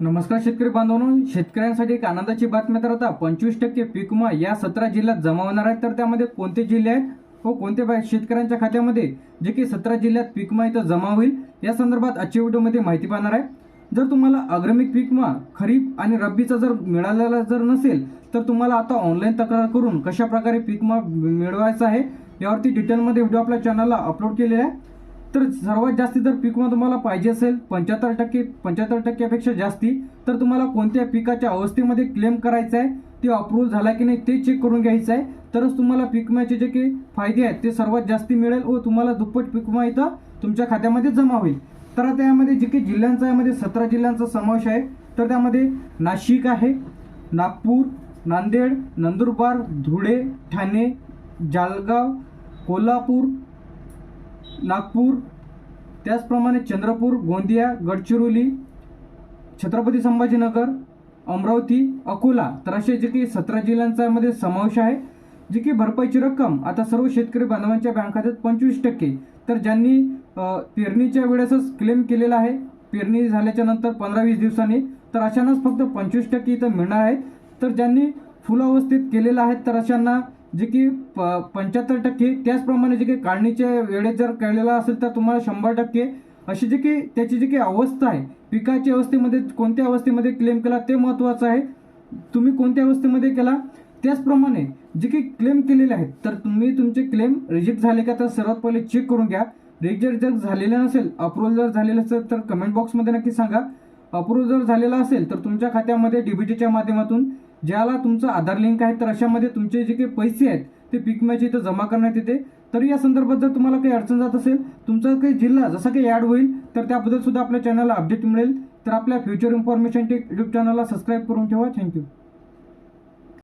नमस्कार शेतकरी बांधवांनो शेतकऱ्यांसाठी एक आनंदाची बातमी तर आता पंचवीस टक्के पीक विमा या सतरा जिल्ह्यात जमा होणार आहेत तर त्यामध्ये कोणते जिल्हे आहेत? व कोणते शेतकऱ्यांच्या खात्यामध्ये जे की सतरा जिल्ह्यात पीक विमा इथं जमा होईल? या संदर्भात आजच्या व्हिडिओमध्ये माहिती पाहणार आहे. जर तुम्हाला अग्रमिक पीक विमा खरीप आणि रब्बीचा जर मिळालेला जर नसेल तर तुम्हाला आता ऑनलाईन तक्रार करून कशाप्रकारे पीक विमा मिळवायचा आहे यावरती डिटेलमध्ये व्हिडिओ आपल्या चॅनलला अपलोड केलेला आहे. तर सर्वात जास्ती जर पिकमा तुम्हाला पाहिजे असेल पंच्याहत्तर टक्के पंच्याहत्तर टक्क्यापेक्षा जास्ती तर तुम्हाला कोणत्या पिकाच्या अवस्थेमध्ये क्लेम करायचं आहे ते अप्रूव्ह झाला की नाही ते चेक करून घ्यायचं आहे. तरच तुम्हाला पिकमाचे जे काही फायदे आहेत ते सर्वात जास्ती मिळेल व तुम्हाला दुप्पट पिकमा इथं तुमच्या खात्यामध्ये जमा होईल. तर आता यामध्ये जे काही जिल्ह्यांचा यामध्ये सतरा जिल्ह्यांचा समावेश आहे. तर त्यामध्ये नाशिक आहे नागपूर नांदेड नंदुरबार धुळे ठाणे जालगाव कोल्हापूर नागपूर त्याचप्रमाणे चंद्रपूर गोंदिया गडचिरोली छत्रपती संभाजीनगर अमरावती अकोला. तर असे जे काही सतरा जिल्ह्यांच्यामध्ये समावेश आहे जी की भरपाईची रक्कम आता सर्व शेतकरी बांधवांच्या बँक खात्यात पंचवीस टक्के. तर ज्यांनी पेरणीच्या वेळेसच क्लेम केलेला आहे पेरणी झाल्याच्यानंतर पंधरा वीस दिवसांनी तर अशांनाच फक्त पंचवीस टक्के इथं मिळणार आहेत. तर ज्यांनी फुलावस्थेत केलेलं आहे तर अशांना जे की पंच्याहत्तर टक्के त्याचप्रमाणे जे काही काढणीच्या वेळेत जर कळलेला असेल तर तुम्हाला शंभर टक्के अशी जी की त्याची जी काही अवस्था आहे पिकाच्या अवस्थेमध्ये कोणत्या अवस्थेमध्ये क्लेम केला ते महत्त्वाचं आहे. तुम्ही कोणत्या अवस्थेमध्ये केला? त्याचप्रमाणे जे काही क्लेम केलेले आहेत तर तुम्ही तुमचे क्लेम रिजेक्ट झाले का तर सर्वात पहिले चेक करून घ्या. रिजेक्ट जर झालेलं नसेल अप्रूव्हल जर झालेलं असेल तर कमेंट बॉक्समध्ये नक्की सांगा. अप्रूव्ह जर झालेला असेल तर तुमच्या खात्यामध्ये डीबीटीच्या माध्यमातून ज्याला तुमचं आधार लिंक आहे तर अशामध्ये तुमचे जे काही पैसे आहेत ते पीक विम्याचे इथं जमा करण्यात येते. तर या संदर्भात जर तुम्हाला काही अडचण जात असेल तुमचा काही जिल्हा जसा काही ॲड होईल तर त्याबद्दल सुद्धा आपल्या चॅनलला अपडेट मिळेल. तर आपल्या फ्युचर इन्फॉर्मेशन टेक यूट्यूब चॅनलला सबस्क्राईब करून ठेवा. Thank you